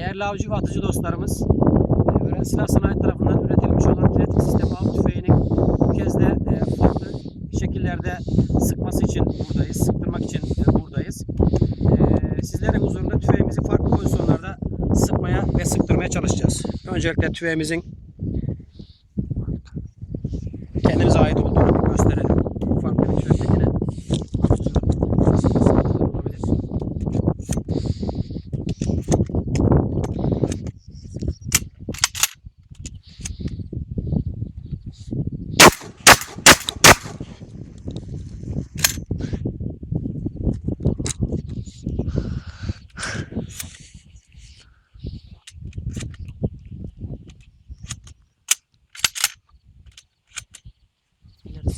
Değerli avcı ve atıcı dostlarımız, Ören Silah Sanayi tarafından üretilmiş olan kinetik sistem av tüfeğinin bu kez de e, farklı şekillerde sıkması için buradayız, sıktırmak için e, buradayız. E, Sizlerin huzurunda tüfeğimizi farklı pozisyonlarda sıkmaya ve sıktırmaya çalışacağız. Öncelikle tüfeğimizin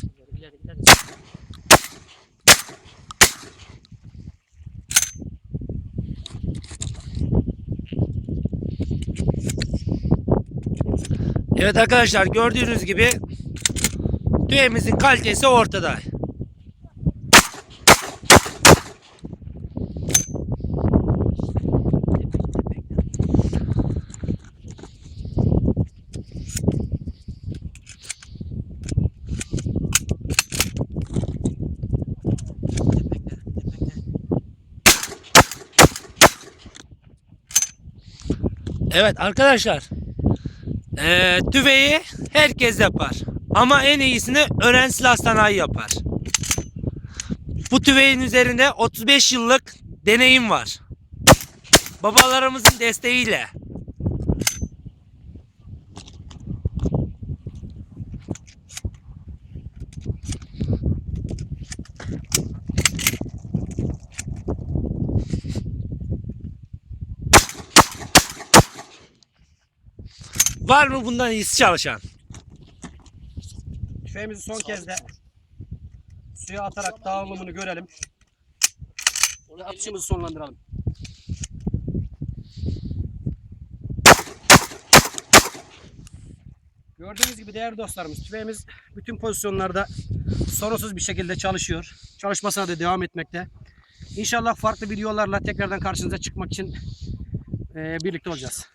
Sık, ileri, ileri. Evet arkadaşlar gördüğünüz gibi tüyemizin kalitesi ortada. Evet arkadaşlar eee tüfeği herkes yapar. Ama en iyisini Ören Silah yapar. Bu tüfeğin üzerinde 35 yıllık deneyim var. Babalarımızın desteğiyle. Var mı bundan iyisi çalışan? Tüfeğimizi son kez de suya atarak dağılımını görelim. Ve atışımızı sonlandıralım. Gördüğünüz gibi değerli dostlarımız tüfeğimiz bütün pozisyonlarda sorunsuz bir şekilde çalışıyor. Çalışmasına da devam etmekte. İnşallah farklı videolarla tekrardan karşınıza çıkmak için eee, birlikte olacağız.